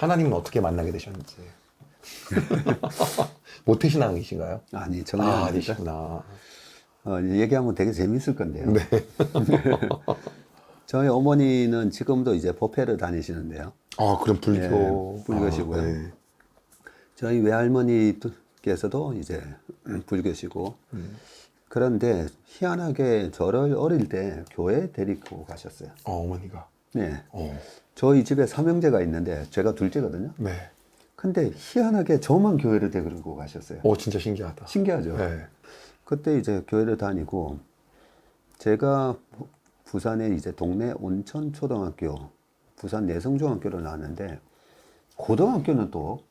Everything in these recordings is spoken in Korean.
하나님은 어떻게 만나게 되셨는지. 모태신앙이신가요? 아니 전혀 아. 아니시구나. 어, 얘기하면 되게 재밌을 건데요. 네. 저희 어머니는 지금도 이제 법회를 다니시는데요. 아, 그럼 불교. 예, 불교시고요. 아, 네. 저희 외할머니께서도 이제 불교시고 그런데 희한하게 저를 어릴 때 교회에 데리고 가셨어요. 어, 어머니가. 네. 어. 저희 집에 삼형제가 있는데 제가 둘째거든요. 네. 근데 희한하게 저만 교회를 데리고 가셨어요. 오, 진짜 신기하다. 신기하죠. 네. 그때 이제 교회를 다니고 제가 부- 부산에 이제 동네 온천 초등학교, 부산 내성중학교를 나왔는데 고등학교는 또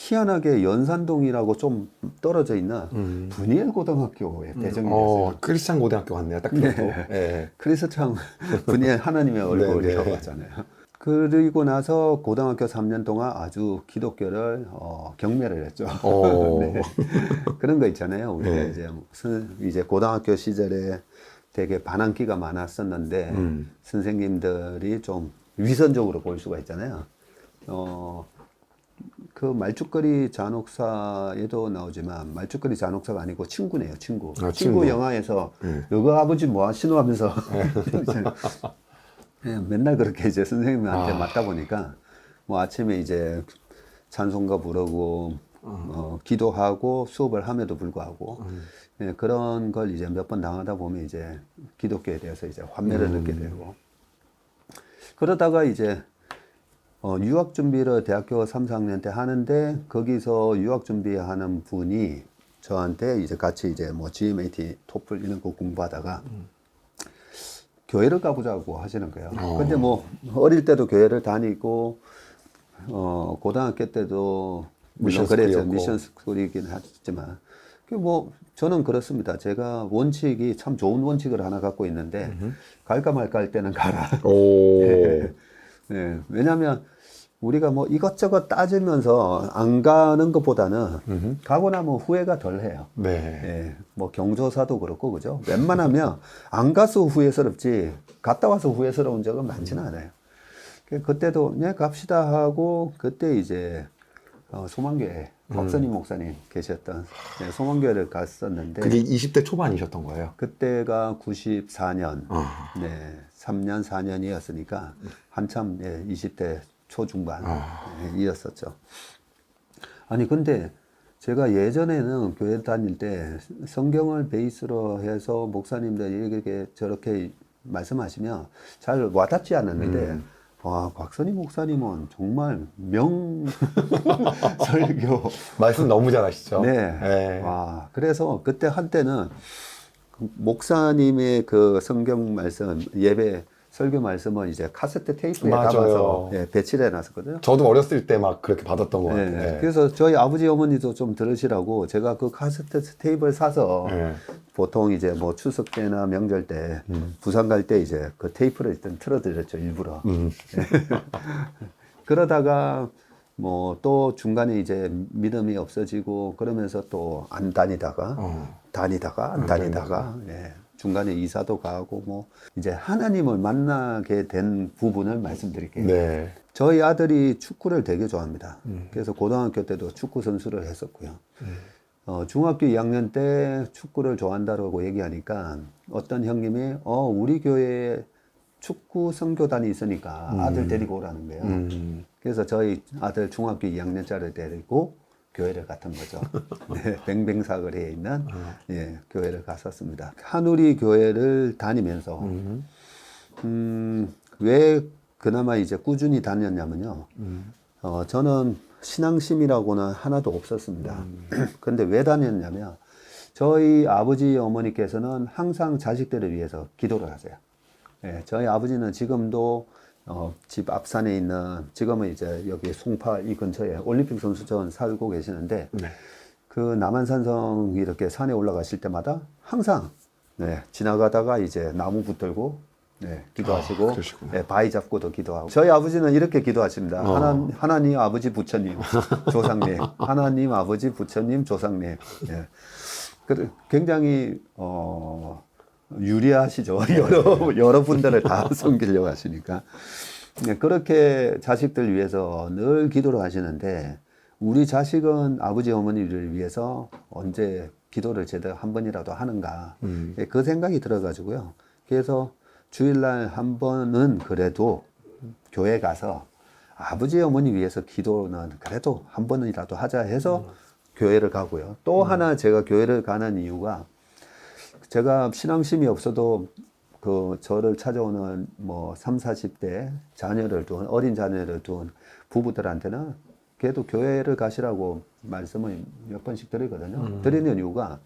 희한하게 연산동이라고 좀 떨어져 있는 음. 분이엘 고등학교에 배정이 됐어요. 어, 크리스찬 고등학교 같네요. 딱 들어도. 네. 네. 크리스찬 분이엘 하나님의 얼굴이라고 네, 네. 하잖아요. 그리고 나서 고등학교 3년 동안 아주 기독교를 어, 경매를 했죠. 어. 네. 그런 거 있잖아요. 우리가 네. 이제 선- 이제 고등학교 시절에 되게 반항기가 많았었는데 음. 선생님들이 좀 위선적으로 볼 수가 있잖아요. 어, 그 말죽거리 잔혹사에도 나오지만 말죽거리 잔혹사가 아니고 친구네요, 친구. 아, 친구 친구. 영화에서 네. 너가 아버지 뭐 하시노 하면서 예, 맨날 그렇게 이제 선생님한테 아. 맞다 보니까 뭐 아침에 이제 찬송가 부르고 어, 기도하고 수업을 함에도 불구하고 예, 그런 걸 이제 몇 번 당하다 보면 이제 기독교에 대해서 이제 환멸을 느끼게 되고 그러다가 이제 어, 유학 준비를 대학교 3, 4학년 때 하는데 거기서 유학 준비하는 분이 저한테 이제 같이 이제 뭐 GMAT, 토플 이런 거 공부하다가 교회를 가보자고 하시는 거예요. 어. 근데 뭐 어릴 때도 교회를 다니고 어 고등학교 때도 물론 그래서. 미션 스쿨이긴 하지만 그뭐 저는 그렇습니다. 제가 원칙이 참 좋은 원칙을 하나 갖고 있는데 갈까 말까 할 때는 가라. 오. 예. 예. 왜냐하면 우리가 뭐 이것저것 따지면서 안 가는 것보다는 가고 나면 후회가 덜 해요. 네. 예, 뭐 경조사도 그렇고 그죠. 웬만하면 안 가서 후회스럽지 갔다 와서 후회스러운 적은 많지는 않아요. 그- 그때도 네 갑시다 하고 그때 이제 어, 소망교회 곽선임 목사님 계셨던 네, 소망교회를 갔었는데 그게 20대 초반이셨던 거예요? 그때가 94년 아. 네 3년 4년이었으니까 한참 예, 20대 초중반 아. 예, 이었었죠. 아니 근데 제가 예전에는 교회 다닐 때 성경을 베이스로 해서 목사님들이 이렇게 저렇게 말씀하시면 잘 와닿지 않았는데 음. 와 곽선희 목사님은 정말 명 설교 말씀 너무 잘하시죠? 네. 네. 와, 그래서 그때 한때는 그 목사님의 그 성경 말씀, 예배, 설교 말씀은 이제 카세트 테이프에 맞아요. 담아서 예, 배치를 해놨었거든요. 저도 어렸을 때 막 그렇게 받았던 것 네, 같아요. 네. 그래서 저희 아버지 어머니도 좀 들으시라고 제가 그 카세트 테이프를 사서 네. 보통 이제 뭐 추석 때나 명절 때 부산 갈 때 이제 그 테이프를 일단 틀어드렸죠 일부러. 음. 그러다가 뭐 또 중간에 이제 믿음이 없어지고 그러면서 또 안 다니다가 어. 다니다가 안 다니다가 예. 중간에 이사도 가고 뭐 이제 하나님을 만나게 된 부분을 말씀드릴게요. 네. 저희 아들이 축구를 되게 좋아합니다. 그래서 고등학교 때도 축구 선수를 했었고요. 어, 중학교 2학년 때 축구를 좋아한다고 얘기하니까 어떤 형님이 어, 우리 교회에 축구 선교단이 있으니까 아들 데리고 오라는 거예요. 음. 그래서 저희 아들 중학교 2학년짜리 데리고 교회를 갔던 거죠. 네, 뱅뱅사거리에 있는 예, 교회를 갔었습니다. 한우리 교회를 다니면서 음. 음, 왜 그나마 이제 꾸준히 다녔냐면요. 어, 저는 신앙심이라고는 하나도 없었습니다. 근데 왜 다녔냐면 저희 아버지 어머니께서는 항상 자식들을 위해서 기도를 하세요. 예, 저희 아버지는 지금도 어, 집 앞산에 있는 지금은 이제 여기 송파 이 근처에 올림픽 선수촌 살고 계시는데 네. 그 남한산성 이렇게 산에 올라가실 때마다 항상 네, 지나가다가 이제 나무 붙들고 네, 기도하시고 아. 네, 바위 잡고도 기도하고 저희 아버지는 이렇게 기도하십니다. 어. 하나, 하나님 아버지 부처님 조상님 하나님 아버지 부처님 조상님 예. 그 굉장히 어, 유리하시죠. 여러 여러 분들을 다 섬기려고 하시니까 네, 그렇게 자식들 위해서 늘 기도를 하시는데 우리 자식은 아버지 어머니를 위해서 언제 기도를 제대로 한 번이라도 하는가 음. 예, 그 생각이 들어가지고요. 그래서 주일날 한 번은 그래도 교회 가서 아버지 어머니 위해서 기도는 그래도 한 번이라도 하자 해서 교회를 가고요. 또 하나 제가 교회를 가는 이유가 제가 신앙심이 없어도 그 저를 찾아오는 뭐 3, 40대 자녀를 둔 어린 자녀를 둔 부부들한테는 그래도 교회를 가시라고 말씀을 몇 번씩 드리거든요. 드리는 이유가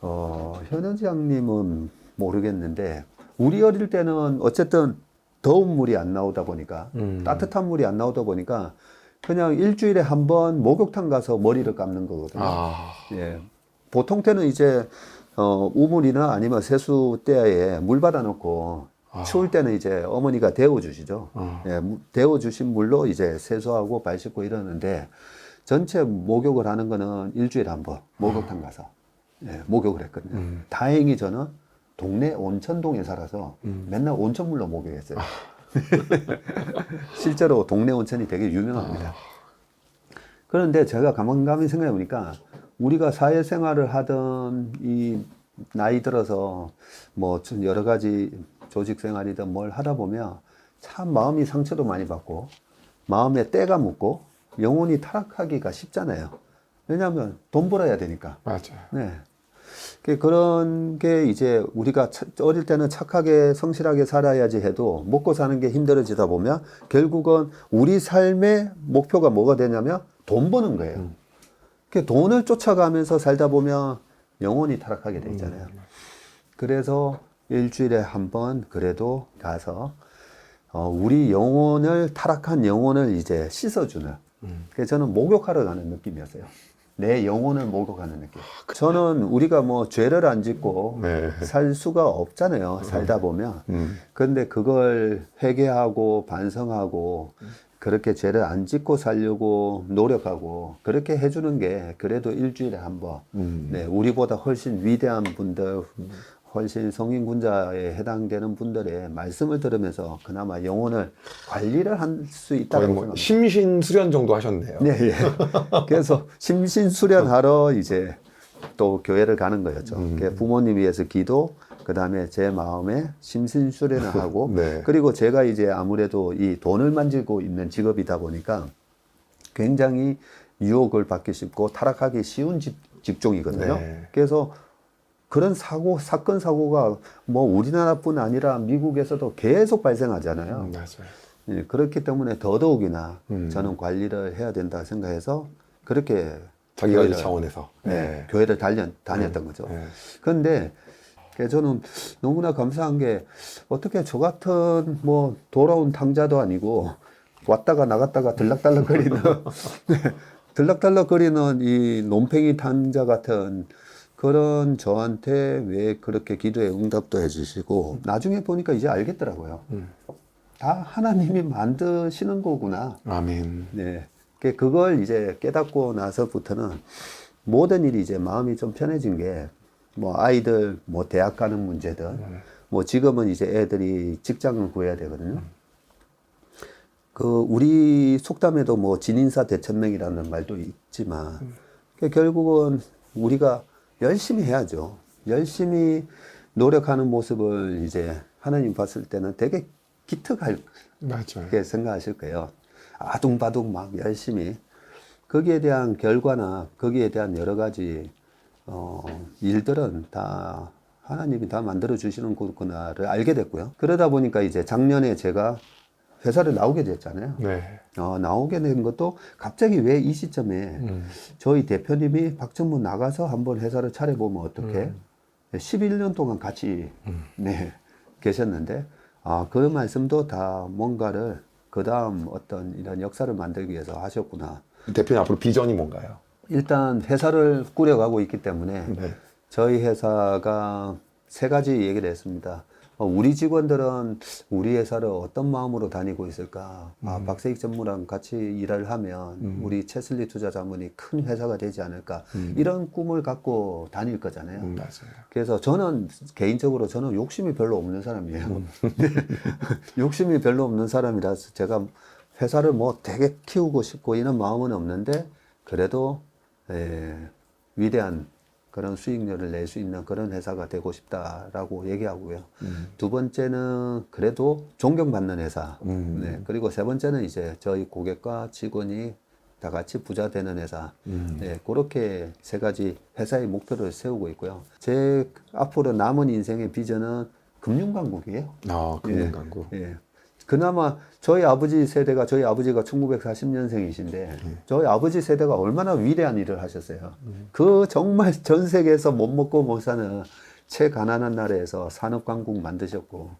어, 현원장님은 모르겠는데 우리 어릴 때는 어쨌든 더운 물이 안 나오다 보니까 음. 따뜻한 물이 안 나오다 보니까 그냥 일주일에 한 번 목욕탕 가서 머리를 감는 거거든요. 아, 예. 보통 때는 이제 어, 우물이나 아니면 세수대에 물 받아 놓고 아. 추울 때는 이제 어머니가 데워 주시죠. 어. 예, 무- 데워 주신 물로 이제 세수하고 발 씻고 이러는데 전체 목욕을 하는 거는 일주일에 한 번 목욕탕 가서 예, 목욕을 했거든요. 음. 다행히 저는 동네 온천동에 살아서 음. 맨날 온천물로 목욕했어요. 실제로 동네 온천이 되게 유명합니다. 그런데 제가 가만가만 생각해 보니까 우리가 사회생활을 하던 이 나이 들어서 뭐좀 여러 가지 조직 생활이든 뭘 하다 보면 참 마음이 상처도 많이 받고 마음에 때가 묻고 영혼이 타락하기가 쉽잖아요. 왜냐하면 돈 벌어야 되니까. 맞아요. 네. 그- 그런 게 이제 우리가 차- 어릴 때는 착하게 성실하게 살아야지 해도 먹고 사는 게 힘들어지다 보면 결국은 우리 삶의 목표가 뭐가 되냐면 돈 버는 거예요. 그 돈을 쫓아가면서 살다 보면 영혼이 타락하게 돼 있잖아요. 그래서 일주일에 한 번 그래도 가서 어, 우리 영혼을 타락한 영혼을 이제 씻어주는. 그래서 저는 목욕하러 가는 느낌이었어요. 내 영혼을 목욕하는 느낌. 저는 우리가 뭐 죄를 안 짓고 네. 살 수가 없잖아요. 살다 보면. 음. 근데 그걸 회개하고 반성하고 그렇게 죄를 안 짓고 살려고 노력하고 그렇게 해주는 게 그래도 일주일에 한 번. 음. 네, 우리보다 훨씬 위대한 분들, 훨씬 성인군자에 해당되는 분들의 말씀을 들으면서 그나마 영혼을 관리를 할수 거의 있다고 뭐 생각합니다. 심신 수련 정도 하셨네요. 네, 예. 그래서 심신 수련하러 이제 또 교회를 가는 거였죠. 음. 그 부모님 위해서 기도, 그 다음에 제 마음에 심신수련을 하고, 네. 그리고 제가 이제 아무래도 이 돈을 만지고 있는 직업이다 보니까 굉장히 유혹을 받기 쉽고 타락하기 쉬운 직, 직종이거든요. 네. 그래서 그런 사고, 사건, 사고가 뭐 우리나라뿐 아니라 미국에서도 계속 발생하잖아요. 음, 맞아요. 예, 그렇기 때문에 더더욱이나 음. 저는 관리를 해야 된다 생각해서 그렇게 자기관리 교회를, 차원에서. 네, 교회를 달려, 다녔던 거죠. 네. 그런데 저는 너무나 감사한 게 어떻게 저 같은 뭐 돌아온 탕자도 아니고 왔다가 나갔다가 들락달락거리는 네, 들락달락거리는 이 논팽이 탕자 같은 그런 저한테 왜 그렇게 기도에 응답도 해주시고 나중에 보니까 이제 알겠더라고요. 음. 다 하나님이 만드시는 거구나. 아멘. 네. 그- 그걸 이제 깨닫고 나서부터는 모든 일이 이제 마음이 좀 편해진 게 뭐 아이들 뭐 대학 가는 문제든 뭐 지금은 이제 애들이 직장을 구해야 되거든요. 그 우리 속담에도 뭐 진인사 대천명이라는 말도 있지만 그 결국은 우리가 열심히 해야죠. 열심히 노력하는 모습을 이제 하나님 봤을 때는 되게. 그렇게 생각하실 거예요. 아둥바둥 막 열심히 거기에 대한 결과나 거기에 대한 여러 가지 어, 일들은 다 하나님이 다 만들어 주시는 거구나를 알게 됐고요. 그러다 보니까 이제 작년에 제가 회사를 나오게 됐잖아요. 네. 어, 나오게 된 것도 갑자기 왜 이 시점에 음. 저희 대표님이 박정무 나가서 한번 회사를 차려보면 어떻게? 11년 동안 같이 네, 계셨는데 아, 그 말씀도 다 뭔가를 그 다음 어떤 이런 역사를 만들기 위해서 하셨구나. 대표님 앞으로 비전이 뭔가요? 일단 회사를 꾸려가고 있기 때문에 네. 저희 회사가 세 가지 얘기를 했습니다. 어, 우리 직원들은 우리 회사를 어떤 마음으로 다니고 있을까? 아, 음. 박세익 전무랑 같이 일을 하면 우리 채슬리 투자 자문이 큰 회사가 되지 않을까? 이런 꿈을 갖고 다닐 거잖아요. 음, 맞아요. 그래서 저는 개인적으로 저는 욕심이 별로 없는 사람이에요. 음. 욕심이 별로 없는 사람이라서 제가 회사를 뭐 되게 키우고 싶고 이런 마음은 없는데 그래도 에, 위대한 그런 수익률을 낼 수 있는 그런 회사가 되고 싶다라고 얘기하고요. 두 번째는 그래도 존경받는 회사. 음. 네. 그리고 세 번째는 이제 저희 고객과 직원이 다 같이 부자 되는 회사. 음. 네, 그렇게 세 가지 회사의 목표를 세우고 있고요. 제 앞으로 남은 인생의 비전은 금융강국이에요. 아, 금융강국. 예. 그나마 저희 아버지 세대가 저희 아버지가 1940년생이신데 저희 아버지 세대가 얼마나 위대한 일을 하셨어요. 그 정말 전 세계에서 못 먹고 못 사는 최가난한 나라에서 산업 강국 만드셨고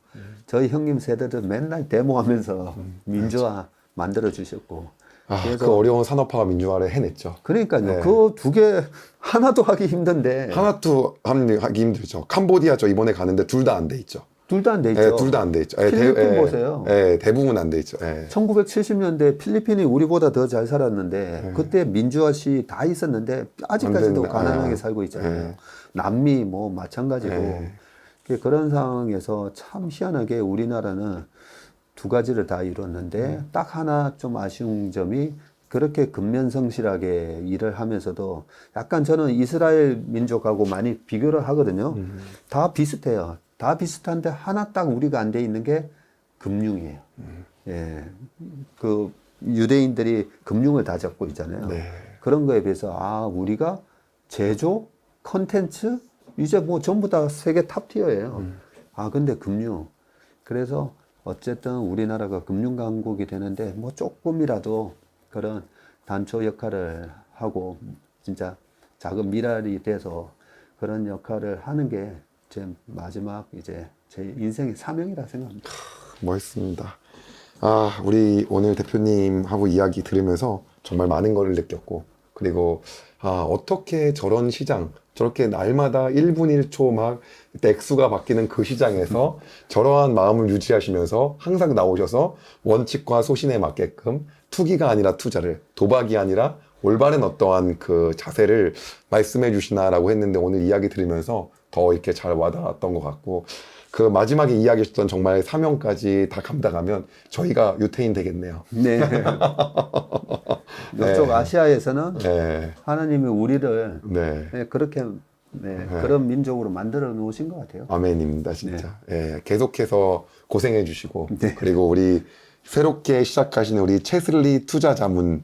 저희 형님 세대들 맨날 데모하면서 민주화 만들어 주셨고 아, 그래서- 그 어려운 산업화와 민주화를 해냈죠. 그러니까요. 네. 그두 개 하나도 하기 힘든데 하나도 하기 힘들죠. 캄보디아 저 이번에 가는데 둘 다 안 돼 있죠. 둘 다 안 돼 있죠. 예, 둘 다 안 돼 있죠. 예, 필리핀 보세요. 예, 대부분 안 돼 있죠. 예. 1970년대 필리핀이 우리보다 더 잘 살았는데 그때 민주화 시 다 있었는데 아직까지도. 가난하게 아, 살고 있잖아요. 네. 남미 뭐 마찬가지고 네. 그- 그런 상황에서 참 희한하게 우리나라는 두 가지를 다 이뤘는데 딱 하나 좀 아쉬운 점이 그렇게 근면성실하게 일을 하면서도 약간 저는 이스라엘 민족하고 많이 비교를 하거든요. 다 비슷해요. 다 비슷한데 하나 딱 우리가 안 돼 있는 게 금융이에요. 예. 그 유대인들이 금융을 다 잡고 있잖아요. 네. 그런 거에 비해서 아, 우리가 제조, 컨텐츠 이제 뭐 전부 다 세계 탑 티어예요. 아, 근데 금융. 그래서 어쨌든 우리나라가 금융 강국이 되는데 뭐 조금이라도 그런 단초 역할을 하고 진짜 작은 미랄이 돼서 그런 역할을 하는 게 제 마지막 이제 제 인생의 사명이라 생각합니다. 멋있습니다. 아, 우리 오늘 대표님하고 이야기 들으면서 정말 많은 거를 느꼈고, 그리고, 아, 어떻게 저런 시장, 저렇게 날마다 1분 1초 막 액수가 바뀌는 그 시장에서 저러한 마음을 유지하시면서 항상 나오셔서 원칙과 소신에 맞게끔 투기가 아니라 투자를, 도박이 아니라 올바른 어떠한 그 자세를 말씀해 주시나라고 했는데 오늘 이야기 들으면서 더 이렇게 잘 와닿았던 것 같고, 그 마지막에 이야기하셨던 정말 사명까지 다 감당하면 저희가 유태인 되겠네요. 네. 이쪽 아시아에서는 네. 하나님이 우리를 네. 네, 그렇게 네, 그런 민족으로 만들어 놓으신 것 같아요. 아멘입니다, 진짜. 예, 계속해서 고생해 주시고, 네. 그리고 우리 새롭게 시작하시는 우리 채슬리 투자 자문의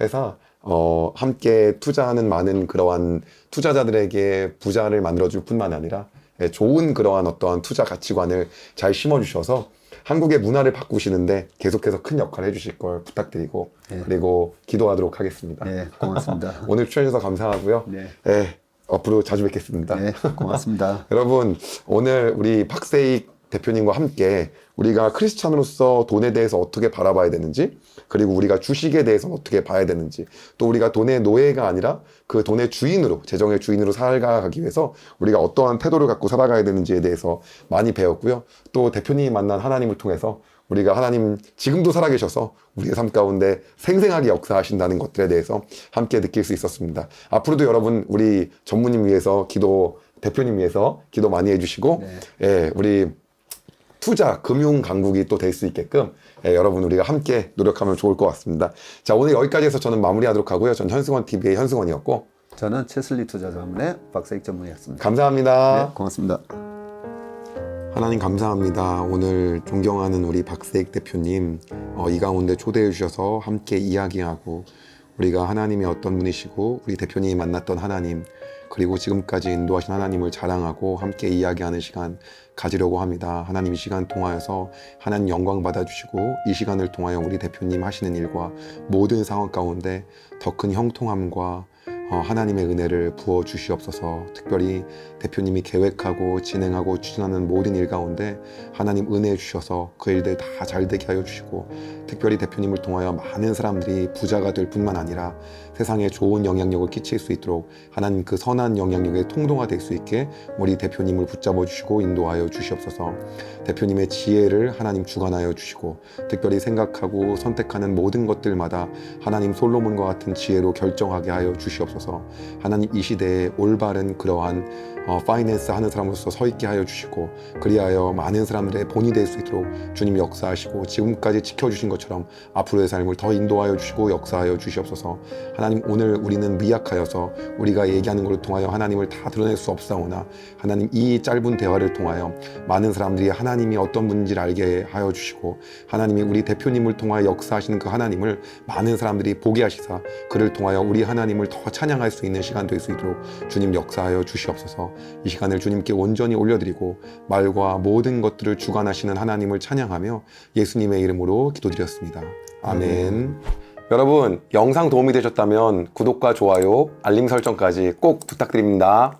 회사, 어, 함께 투자하는 많은 그러한 투자자들에게 부자를 만들어줄 뿐만 아니라, 예, 좋은 그러한 어떠한 투자 가치관을 잘 심어주셔서 한국의 문화를 바꾸시는데 계속해서 큰 역할을 해주실 걸 부탁드리고, 네. 그리고 기도하도록 하겠습니다. 네, 고맙습니다. 오늘 출연해주셔서 감사하고요. 네. 예, 앞으로 자주 뵙겠습니다. 네, 고맙습니다. 여러분 오늘 우리 박세익 대표님과 함께 우리가 크리스찬으로서 돈에 대해서 어떻게 바라봐야 되는지 그리고 우리가 주식에 대해서는 어떻게 봐야 되는지 또 우리가 돈의 노예가 아니라 그 돈의 주인으로 재정의 주인으로 살아가기 위해서 우리가 어떠한 태도를 갖고 살아가야 되는지에 대해서 많이 배웠고요 또 대표님이 만난 하나님을 통해서 우리가 하나님 지금도 살아계셔서 우리의 삶 가운데 생생하게 역사하신다는 것들에 대해서 함께 느낄 수 있었습니다. 앞으로도 여러분 우리 전무님 위해서 기도 대표님 위해서 기도 많이 해주시고 예, 우리 투자 금융 강국이 또 될 수 있게끔 예, 여러분 우리가 함께 노력하면 좋을 것 같습니다. 자 오늘 여기까지 해서 저는 마무리하도록 하고요. 전 현승원 TV의 현승원이었고 저는 채슬리 투자자문의 박세익 전문이었습니다. 감사합니다. 네, 고맙습니다. 하나님 감사합니다. 오늘 존경하는 우리 박세익 대표님 어, 이 가운데 초대해 주셔서 함께 이야기하고 우리가 하나님의 어떤 분이시고 우리 대표님이 만났던 하나님 그리고 지금까지 인도하신 하나님을 자랑하고 함께 이야기하는 시간 가지려고 합니다. 하나님 이 시간 통하여서 하나님 영광 받아주시고 이 시간을 통하여 우리 대표님 하시는 일과 모든 상황 가운데 더 큰 형통함과 어, 하나님의 은혜를 부어 주시옵소서. 특별히 대표님이 계획하고 진행하고 추진하는 모든 일 가운데 하나님 은혜 주셔서 그 일들 다 잘 되게 하여 주시고 특별히 대표님을 통하여 많은 사람들이 부자가 될 뿐만 아니라 세상에 좋은 영향력을 끼칠 수 있도록 하나님 그 선한 영향력의 통로가 될 수 있게 우리 대표님을 붙잡아 주시고 인도하여 주시옵소서. 대표님의 지혜를 하나님 주관하여 주시고 특별히 생각하고 선택하는 모든 것들마다 하나님 솔로몬과 같은 지혜로 결정하게 하여 주시옵소서. 하나님 이 시대에 올바른 그러한 어, 파이낸스 하는 사람으로서 서 있게 하여 주시고 그리하여 많은 사람들의 본이 될 수 있도록 주님 역사하시고 지금까지 지켜주신 것처럼 앞으로의 삶을 더 인도하여 주시고 역사하여 주시옵소서. 하나님 오늘 우리는 미약하여서 우리가 얘기하는 것을 통하여 하나님을 다 드러낼 수 없사오나 하나님 이 짧은 대화를 통하여 많은 사람들이 하나님이 어떤 분인지를 알게 하여 주시고 하나님이 우리 대표님을 통하여 역사하시는 그 하나님을 많은 사람들이 보게 하시사 그를 통하여 우리 하나님을 더 찬양할 수 있는 시간 될 수 있도록 주님 역사하여 주시옵소서 이 시간을 주님께 온전히 올려드리고 말과 모든 것들을 주관하시는 하나님을 찬양하며 예수님의 이름으로 기도드렸습니다. 아멘. 여러분 영상 도움이 되셨다면 구독과 좋아요, 알림 설정까지 꼭 부탁드립니다.